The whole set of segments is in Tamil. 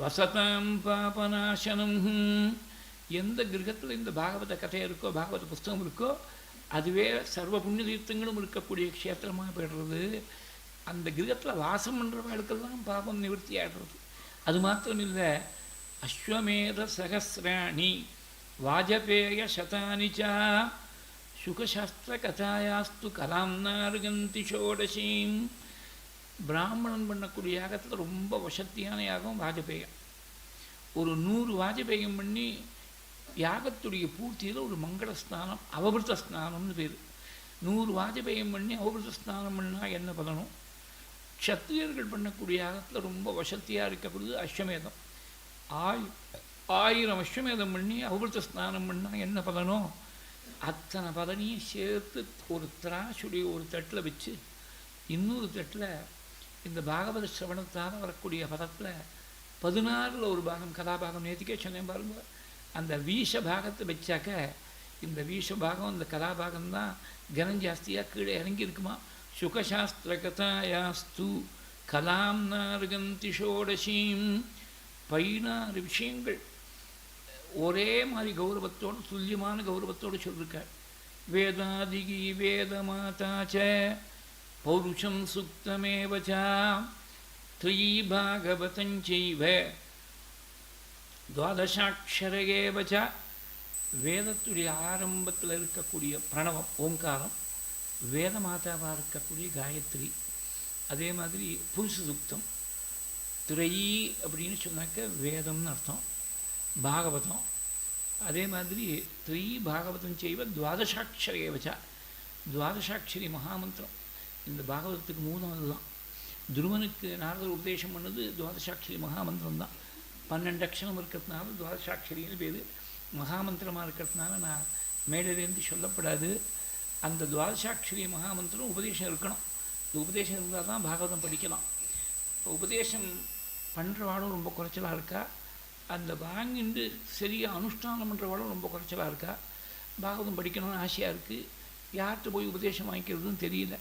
வசதாம் பாபநாசனம். எந்த கிரகத்தில் இந்த பாகவத கதை இருக்கோ பாகவத புஸ்தகம் இருக்கோ அதுவே சர்வ புண்ணிய தீர்த்தங்களும் இருக்கக்கூடிய க்ஷேத்திரமாக போயிடுறது. அந்த கிரகத்தில் வாசம் பண்ணுறவர்களுக்கெல்லாம் பாபம் நிவர்த்தி ஆகிடுறது அது மாத்திரம் இல்லை அஸ்வமேத சகசிராணி வாஜபேய சதானிச்சா சுகசாஸ்திர கதாயாஸ்து கலாம்னாருகந்தி ஷோடசீம் பிராமணன் பண்ணக்கூடிய யாகத்தில் ரொம்ப வசத்தியான யாகம் வாஜபேயம். ஒரு நூறு வாஜபேயம் பண்ணி யாகத்துடைய பூர்த்தியில் ஒரு மங்கள ஸ்நானம் அவபிருத்த ஸ்நானம்னு பேர். நூறு வாஜபேயம் பண்ணி அவபிருத்த ஸ்நானம் பண்ணால் என்ன பலனும்? க்ஷத்திரியர்கள் பண்ணக்கூடிய யாகத்தில் ரொம்ப வசத்தியாக இருக்கக்கூடியது அஸ்வமேதம். ஆய் ஆயிரம் அஸ்வமேதம் பண்ணி அவபிருத்த ஸ்நானம் பண்ணால் என்ன பலனோ? அத்தனை பதனையும் சேர்த்து ஒரு திராசுடைய ஒரு தட்டில் வச்சு இன்னொரு தட்டில் இந்த பாகவத சிரவணத்தால் வரக்கூடிய பதத்தில் பதினாறில் ஒரு பாகம் கதாபாகம் நேற்றுக்கே சொன்னேன் பாருங்க. அந்த வீஷ பாகத்தை வச்சாக்க இந்த வீஷ பாகம் இந்த கதாபாகம் தான் கனம் ஜாஸ்தியாக கீழே இறங்கி இருக்குமா? சுகசாஸ்திர கதாயாஸ்து கலாம் நார்கந்தி ஷோடசீம். பதினாறு விஷயங்கள். ஒரே மாதிரி கௌரவத்தோடு துல்லியமான கௌரவத்தோடு சொல்லியிருக்கார் வேதாதிகி வேத மாதாச்ச வேதமாதாச்ச பௌருஷம் சுக்தமேவச்ச த்ரயீ பாகவதஞ்சைவ துவாதசாட்சரகேவச்ச வேதத்துடைய ஆரம்பத்தில் இருக்கக்கூடிய பிரணவம் ஓங்காரம் வேத மாதாவாக இருக்கக்கூடிய காயத்ரி அதே மாதிரி புருஷ சுக்தம் திரையி அப்படின்னு சொன்னாக்க வேதம்னு அர்த்தம்। பாகவதம். அதே மாதிரி த்ரீ பாகவதம் செய்வ துவாதசாட்சரேவச்சா துவாதசாட்சரி மகாமந்திரம். இந்த பாகவதத்துக்கு மூலம் அதுதான் துருவனுக்கு நாரதர் உபதேசம் பண்ணது துவாதசாட்சரி மகாமந்திரம் தான் பன்னெண்டு அக்ஷரம் இருக்கிறதுனால துவாதசாட்சரின்னு பேர். மகாமந்திரமாக இருக்கிறதுனால நான் மேடையிலேருந்து சொல்லப்படாது. அந்த துவாதசாட்சரி மகாமந்திரம் உபதேசம் இருக்கணும். இந்த உபதேசம் இருந்தால் தான் பாகவதம் படிக்கலாம். உபதேசம் பண்ணுறவாளும் ரொம்ப குறைச்சலாக இருக்கா? அந்த வாங்கிண்டு சரியாக அனுஷ்டானம் பண்ணுறவாளும் ரொம்ப குறைச்சலாக இருக்கா? பாகவதம் படிக்கணும்னு ஆசையாக இருக்குது யார்கிட்ட போய் உபதேசம் வாங்கிக்கிறதுன்னு தெரியல.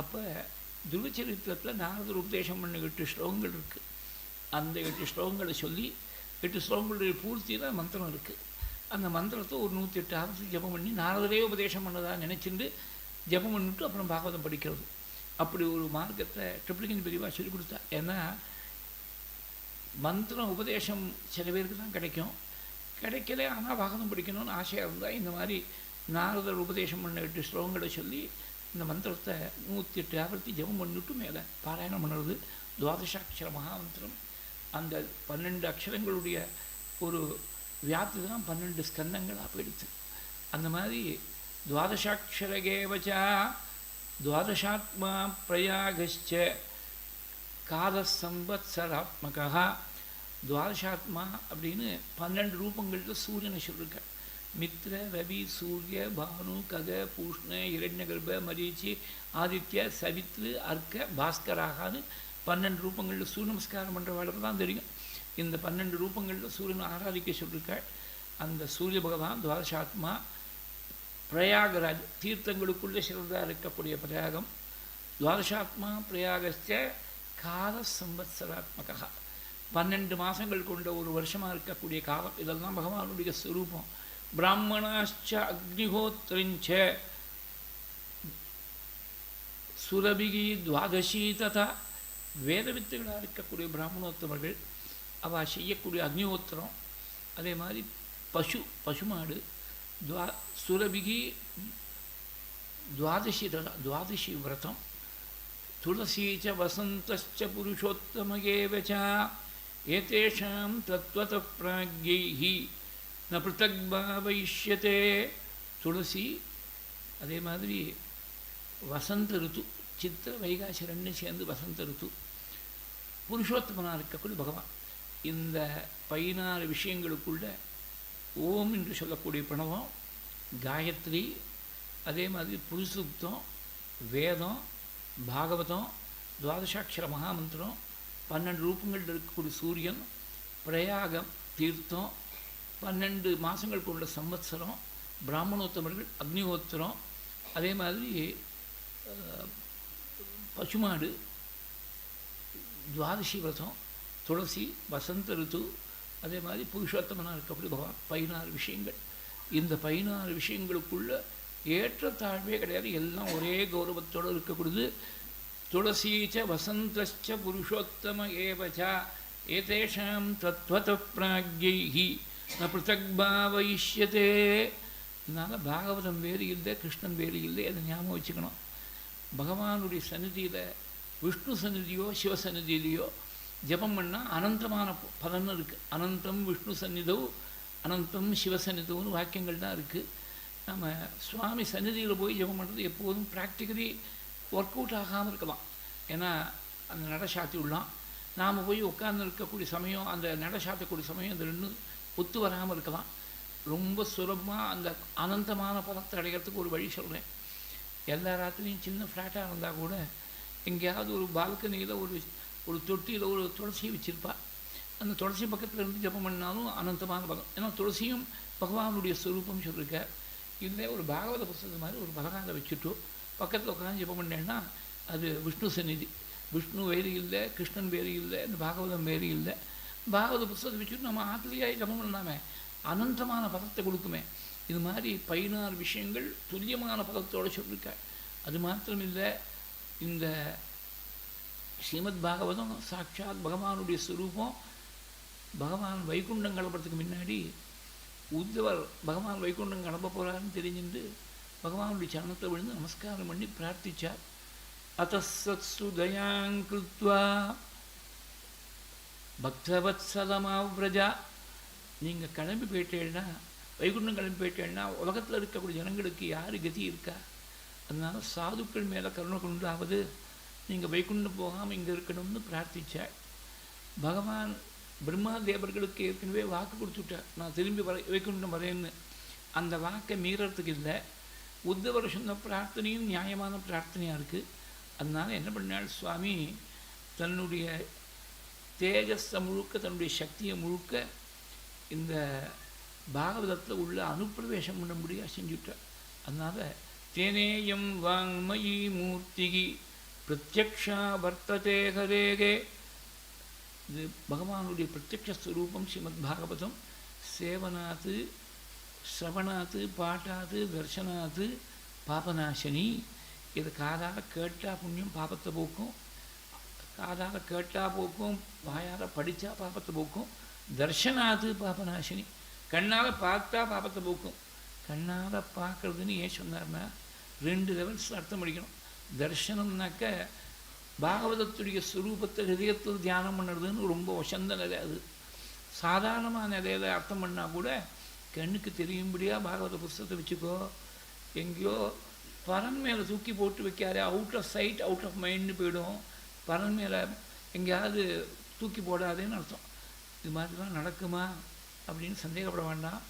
அப்போ துருவச்சரித்திரத்தில் நாரதர் உபதேசம் பண்ண எட்டு ஸ்லோகங்கள் இருக்குது அந்த எட்டு ஸ்லோகங்களை சொல்லி எட்டு ஸ்லோகங்களுடைய பூர்த்தியில் மந்திரம் இருக்குது அந்த மந்திரத்தை ஒரு நூற்றி எட்டு ஆரத்து ஜபம் பண்ணி நாரதரே உபதேசம் பண்ணதாக நினச்சிட்டு ஜபம் பண்ணிட்டு அப்புறம் பாகவதம் படிக்கிறது. அப்படி ஒரு மார்க்கத்தை ட்ரிப்ளிகன் பிரிவாக சொல்லி கொடுத்தா. ஏன்னா மந்திரம் உபதேசம் சில பேருக்கு தான் கிடைக்கும். கிடைக்கல ஆனால் பாகவதம் படிக்கணும்னு ஆசையாக இருந்தால் இந்த மாதிரி நாரதர் உபதேசம் பண்ண எட்டு ஸ்லோகங்களை சொல்லி இந்த மந்திரத்தை நூற்றி எட்டு ஆவர்த்தி ஜபம் பண்ணிட்டு மேலே பாராயணம் பண்ணுறது துவாதசாட்சர மகாமந்திரம். அந்த பன்னெண்டு அக்ஷரங்களுடைய ஒரு வியாப்தி தான் பன்னெண்டு ஸ்கந்தங்களாக போயிடுச்சு. அந்த மாதிரி துவாதசாட்சரகேவச்சா துவாதசாத்மா பிரயாகச்ச காலசம்பத்சராத்மகா துவாதசாத்மா அப்படின்னு பன்னெண்டு ரூபங்களில் சூரியனை சொல்லியிருக்கார் மித்ர ரவி சூரிய பானு கக பூஷ்ண இரண்யகர்ப மரீச்சி ஆதித்ய சவித்ரு அர்க்க பாஸ்கராகான்னு பன்னெண்டு ரூபங்களில் சூரிய நமஸ்காரம் பண்ணுறவாளுக்கு தான் தெரியும். இந்த பன்னெண்டு ரூபங்களில் சூரியனை ஆராதிக்க சொல்லியிருக்காள் அந்த சூரிய பகவான் துவாதசாத்மா பிரயாகராஜ் தீர்த்தங்களுக்குள்ளே சிறந்தாக இருக்கக்கூடிய பிரயாகம். துவாதசாத்மா பிரயாகஸ்த கால சம்பத்சராத்மகா பன்னெண்டு மாதங்கள் கொண்ட ஒரு வருஷமாக இருக்கக்கூடிய காலம். இதெல்லாம் பகவானுடைய ஸ்வரூபம் பிராமணாச்ச அக்னிஹோத்திரஞ்ச சுரபிகி துவாதசி ததா வேதவித்துகளாக இருக்கக்கூடிய பிராமணோத்தமர்கள் அவள் செய்யக்கூடிய அக்னிஹோத்திரம் அதே மாதிரி பசு பசுமாடு துவா சுரபிகி துவாதசி ததா துவாதசி விரதம் துளசி ச வசந்தச்ச புருஷோத்தமகேவ ச ஏதேஷாம் தத்வத பிராக்யைः ந பிருத்தக் பாவயிஷ்யத்தே துளசி அதே மாதிரி வசந்த ருத்து சித்திர வைகாசி ரெண்டு சேர்ந்து வசந்த ருத்து. புருஷோத்தமனாக இருக்கக்கூடிய பகவான். இந்த பதினாறு விஷயங்களுக்குள்ள ஓம் என்று சொல்லக்கூடிய பிரணவம் காயத்ரி அதே மாதிரி புருஷுக்தம் வேதம் பாகவதம் துவாதசாட்சர மகாமந்திரம் பன்னெண்டு ரூபங்கள் இருக்கக்கூடிய சூரியன் பிரயாகம் தீர்த்தம் பன்னெண்டு மாதங்கள் கொண்ட சம்வத்சரம் பிராமணோத்தமர்கள் அக்னிஹோத்திரம் அதே மாதிரி பசுமாடு துவாதசி விரதம் துளசி வசந்த ரித்து அதே மாதிரி புருஷோத்தமனாக இருக்கப்படி பகவான் பதினாறு விஷயங்கள். இந்த பதினாறு விஷயங்களுக்குள்ள ஏற்றத்தாழ்வே கிடையாது. எல்லாம் ஒரே கௌரவத்தோடு இருக்கக்கூடியது. துளசீச்ச வசந்தச்ச புருஷோத்தம ஏவச்ச ஏதேஷாம் தத்வத பிராக்யைஹி. ந பிருத்தக் அதனால் பாகவதம் வேறு இல்லை கிருஷ்ணன் வேறு இல்லை அதை ஞாபகம் வச்சுக்கணும். பகவானுடைய சந்நிதியில் விஷ்ணு சந்நிதியோ சிவசந்நிதியிலையோ ஜபம் பண்ணால் அனந்தமான பலன் இருக்குது அனந்தம் விஷ்ணு சந்நிதோ அனந்தம் சிவசந்நிதோன்னு வாக்கியங்கள் தான் இருக்குது நம்ம சுவாமி சந்நிதியில் போய் ஜெபம் பண்ணுறது எப்போதும் ப்ராக்டிக்கலி ஒர்க் அவுட் ஆகாமல் இருக்கலாம். ஏன்னா அந்த நட சாத்தி விடலாம் நாம் போய் உட்கார்ந்து இருக்கக்கூடிய சமயம் அந்த நட சாத்தக்கூடிய சமயம் அந்த ரெண்டு ஒத்து வராமல் இருக்கலாம். ரொம்ப சுலபமாக அந்த அனந்தமான பதத்தை அடைகிறதுக்கு ஒரு வழி சொல்கிறேன் எல்லா ராத்திரியும் சின்ன ஃப்ளாட்டாக இருந்தால் கூட எங்கேயாவது ஒரு பால்கனியில் ஒரு ஒரு தொட்டியில் ஒரு துளசி வச்சுருப்பா. அந்த துளசி பக்கத்தில் இருந்து ஜெபம் பண்ணாலும் அனந்தமான பலம் ஏன்னா துளசியும் பகவானுடைய ஸ்வரூபம் சொல்லியிருக்கார் இல்லை ஒரு பாகவத புஸ்தகம் மாதிரி ஒரு பலகாலை வச்சுட்டு பக்கத்தில் உட்காந்து ஜெபம் பண்ணேன்னா அது விஷ்ணு சந்நிதி. விஷ்ணு வேறு இல்லை கிருஷ்ணன் வேறு இல்லை இந்த பாகவதம் வேறு இல்லை. பாகவத புஸ்தகத்தை வச்சுட்டு நம்ம ஆத்திரியாய் ஜபம் பண்ணலாமே அனந்தமான பதத்தை கொடுக்குமே. இது மாதிரி பதினாறு விஷயங்கள் துல்லியமான பதத்தோடு சொல்லியிருக்க அது மாத்திரம் இல்லை இந்த ஸ்ரீமத் பாகவதம் சாட்சாத் பகவானுடைய ஸ்வரூபம் பகவான் வைகுண்டம் கிளம்புறதுக்கு முன்னாடி உத்தவர் பகவான் வைகுண்டம் கிளம்ப போகிறாருன்னு தெரிஞ்சுட்டு பகவானுடைய சரணத்தை விழுந்து நமஸ்காரம் பண்ணி பிரார்த்திச்சார். அத்தசத்சு தயாங்கிருத்வா பக்தவத்சலமாவ்ரஜா நீங்கள் கிளம்பி போயிட்டேன்னா வைகுண்டம் கிளம்பி போயிட்டேன்னா உலகத்தில் இருக்கக்கூடிய ஜனங்களுக்கு யார் கதி இருக்கா? அதனால் சாதுக்கள் மேலே கருணை கொண்டாவது நீங்கள் வைகுண்டம் போகாமல் இங்கே இருக்கணும்னு பிரார்த்திச்சார் பகவான் பிரம்மா தேவர்களுக்கு ஏற்கனவே வாக்கு கொடுத்துட்டார். நான் திரும்பி வர வைகுண்டம் வரேன்னு. அந்த வாக்கை மீறறதுக்கு இல்லை. உத்தவர் சொன்ன பிரார்த்தனையும் நியாயமான பிரார்த்தனையாக இருக்குது அதனால் என்ன பண்ணாள் சுவாமி தன்னுடைய தேஜஸை முழுக்க தன்னுடைய சக்தியை முழுக்க இந்த பாகவதத்தில் உள்ள அனுப்பிரவேசம் பண்ண முடியாது செஞ்சுட்டார். அதனால் தேனேயம் வாங்மயி மூர்த்திகி பிரத்யக்ஷா வர்த்ததே ஹரேகே. இது பகவானுடைய பிரத்யக்ஷஸ்வரூபம் ஸ்ரீமத் பாகவதம். சேவனாத்து சிரவணாத்து பாட்டாத்து தர்ஷனாத்து பாபநாசினி. இதை காதால் கேட்டால் புண்ணியம் பாபத்தை போக்கும். காதால் கேட்டால் போக்கும் வாயால் படித்தா பாபத்தை போக்கும் தர்ஷனாது பாபநாசினி. கண்ணால் பார்த்தா பாபத்தை போக்கும். கண்ணால் பார்க்கறதுன்னு ஏன் சொன்னார்னா ரெண்டு லெவல்ஸ் அர்த்தம் படிக்கணும் தர்ஷனம்னாக்க பாகவதத்துடைய ஸ்வரூபத்தை ஹிருதயத்தில் தியானம் பண்ணுறதுன்னு ரொம்ப வசந்த நிலை அது. சாதாரணமான நிலையில் அர்த்தம் பண்ணால் கூட கண்ணுக்கு தெரியும்படியாக பாகவத புஸ்தகத்தை வச்சுக்கோ. எங்கேயோ பரன் மேலே தூக்கி போட்டு வைக்காதே out of sight out of மைண்ட்னு போயிடும். பரண்மையில் மேலே எங்கேயாவது தூக்கி போடாதேன்னு அர்த்தம். இது மாதிரிலாம் நடக்குமா? அப்படின்னு சந்தேகப்பட வேண்டாம்.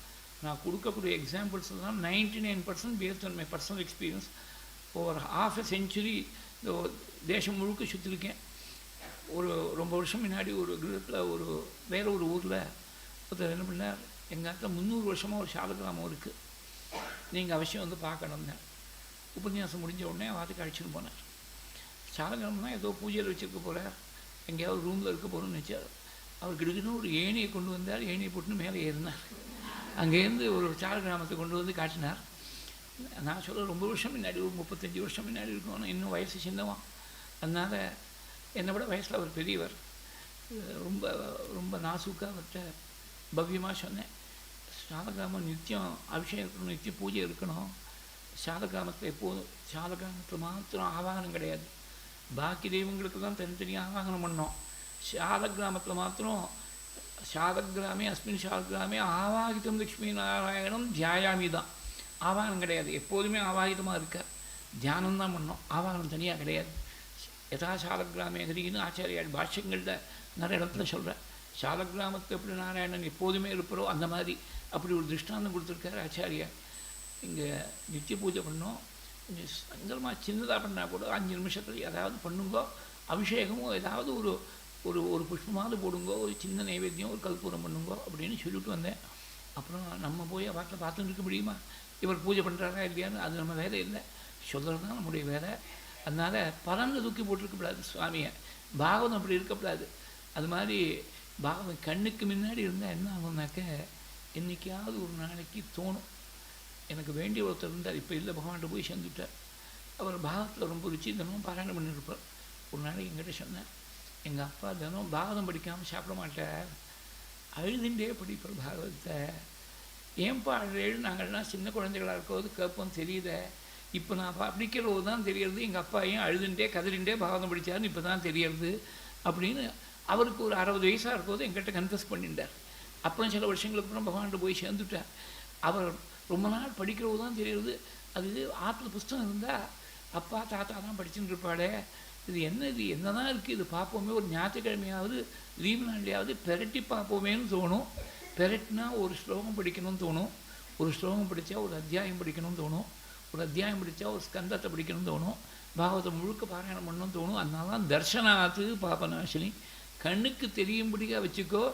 நான் கொடுக்கக்கூடிய எக்ஸாம்பிள்ஸ் தான் ninety nine percent based on my personal experience over half a century இந்த தேசம் முழுக்க சுற்றிருக்கேன் ஒரு ரொம்ப வருஷம் முன்னாடி ஒரு கிரகத்தில் ஒரு வேறு ஒரு ஊரில் ஒருத்தர் என்ன பண்ணார்? எங்கள் இடத்துல முந்நூறு வருஷமாக ஒரு சாலகிராமம் இருக்குது நீங்கள் அவசியம் வந்து பார்க்கணும்னு. உபன்யாசம் முடிஞ்ச உடனே வாத்துக்கு அழைச்சிட்டு போனார். சாலகிராமம்னா ஏதோ பூஜையில் வச்சுருக்க போகிறார் எங்கேயாவது ரூமில் இருக்க போகிறோம்னு நினச்சார் அவர் கிடுக்குன்னு ஒரு ஏணியை கொண்டு வந்தார். ஏணியை போட்டுன்னு மேலே ஏறினார். அங்கேருந்து ஒரு சாலகிராமத்தை கொண்டு வந்து காட்டினார். நான் சொல்ல ரொம்ப வருஷம் முன்னாடி ஒரு முப்பத்தஞ்சு வருஷம் முன்னாடி இருக்கும். இன்னும் வயசு சின்னவான் அதனால் என்னை விட வயசில் அவர் பெரியவர். ரொம்ப ரொம்ப நாசுக்காக அவர்கிட்ட பவ்யமாக சொன்னேன். சாலகிராமம் நித்தியம் அபிஷேகம் இருக்கணும் நித்தியம் பூஜை இருக்கணும். சாலகிராமத்தில் எப்போதும் சாலகிராமத்தில் மாத்திரம் ஆவாகனம் கிடையாது. பாக்கி தெய்வங்களுக்கு தான் தனித்தனியாக ஆவாகனம் பண்ணோம் சாலகிராமத்தில் மாத்திரம் சாலகிராமே அஸ்மின் சாலகிராமே ஆவாகிதம் லக்ஷ்மி நாராயணம் தியாயாமி தான் ஆவாகனம் கிடையாது எப்போதுமே ஆவாகிதமாக இருக்கார் தியானம் தான் பண்ணோம் ஆவாகனம் தனியாக கிடையாது யதா சாலகிராமே ஹரின்னு ஆச்சாரியால் பாஷ்யங்களில் நிறைய இடத்துல சொல்கிறேன் சாலகிராமத்து எப்படி நாராயணன் எப்போதுமே இருப்பாரோ அந்த மாதிரி அப்படி ஒரு திருஷ்டாந்தம் கொடுத்துருக்காரு ஆச்சாரியா இங்கே நித்திய பூஜை பண்ணோம் கொஞ்சம் சஞ்சலமாக சின்னதாக பண்ணால் கூட அஞ்சு நிமிஷத்தில் ஏதாவது பண்ணுங்கோ அபிஷேகமோ ஏதாவது ஒரு ஒரு ஒரு புஷ்பமாவது போடுங்கோ ஒரு சின்ன நைவேத்தியம் ஒரு கல்பூரம் பண்ணுங்கோ அப்படின்னு சொல்லிட்டு வந்தேன். அப்புறம் நம்ம போய் வாட்டில் பார்த்துட்டு இருக்க முடியுமா? இவர் பூஜை பண்ணுறாரா இல்லையான்னு அது நம்ம வேலை இல்லை. சொல்கிறது தான் நம்முடைய வேலை. அதனால் பறந்து தூக்கி போட்டிருக்கக்கூடாது சுவாமியை. பாகவதம் அப்படி இருக்கக்கூடாது அது மாதிரி பாவம் கண்ணுக்கு முன்னாடி இருந்தால் என்ன ஆகும்னாக்க என்னைக்காவது ஒரு நாளைக்கு தோணும். எனக்கு வேண்டிய ஒருத்தர் இருந்தார். இப்போ இல்லை பகவான்கிட்ட போய் சேர்ந்துட்டார். அவர் பாகத்தில் ரொம்ப ருச்சி தினமும் பாராயணம் பண்ணியிருப்பார் ஒரு நாளைக்கு எங்கிட்ட சொன்னேன் எங்கள் அப்பா தினம் பாகவதம் படிக்காமல் சாப்பிட மாட்டார். அழுதுண்டே படிப்பார் பாகவதத்தை. ஏன்பா அழுது நாங்கள்லாம் சின்ன குழந்தைகளாக இருக்கும்போது கேட்போம் தெரியுதே. இப்போ நான் படிக்கிறபோது தான் தெரியறது எங்கள் அப்பா ஏன் அழுதுண்டே கதறிண்டே பாகவதம் படித்தாருன்னு இப்போ தான் தெரியறது அப்படின்னு அவருக்கு ஒரு அறுபது வயசாக இருக்கும்போது எங்கிட்ட கன்ஃபஸ் பண்ணிட்டார். அப்புறம் சில வருஷங்களுக்கு அப்புறம் பகவான்கிட்ட போய் சேர்ந்துட்டார். அவர் ரொம்ப நாள் படிக்கிறபோது தான் தெரியுது அது ஆற்றுல புஸ்தகம் இருந்தால் அப்பா தாத்தா தான் படிச்சுட்டு இருப்பாளே. இது என்ன இது? என்ன தான் இருக்குது இது பார்ப்போமே. ஒரு ஞாயிற்றுக்கிழமையாவது லீவு நாள்லையாவது பெரட்டி பார்ப்போமேன்னு தோணும். பெரட்டினா ஒரு ஸ்லோகம் படிக்கணும்னு தோணும். ஒரு ஸ்லோகம் படித்தா ஒரு அத்தியாயம் படிக்கணும்னு தோணும். ஒரு அத்தியாயம் படித்தா ஒரு ஸ்கந்தத்தை படிக்கணும்னு தோணும். பாகவத்தை முழுக்க பாராயணம் பண்ணணும்னு தோணும். அதனால தான் தர்ஷனாத்து பாபநாசினி. கண்ணுக்கு தெரியும்படியாக வச்சுக்கோ.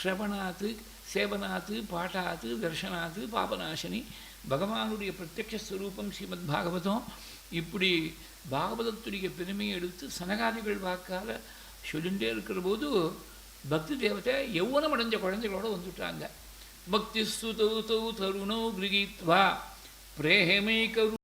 ஸ்ரவணாத்து சேவனாத்து பாட்டாத்து தர்ஷனாத்து பாபநாசினி. பகவானுடைய பிரத்யஸ்வரூபம் ஸ்ரீமத் பாகவதம். இப்படி பாகவதத்துடைய பெருமையை எடுத்து சனகாதிகள் வாக்கால் சொல்லிகிட்டே இருக்கிற போது பக்தி தேவத்தை யௌவனம் அடைஞ்ச குழந்தைகளோடு வந்துட்டாங்க. பக்தி சுதௌ தௌ தருணோ கிரகித்வா. பிரேமை கரு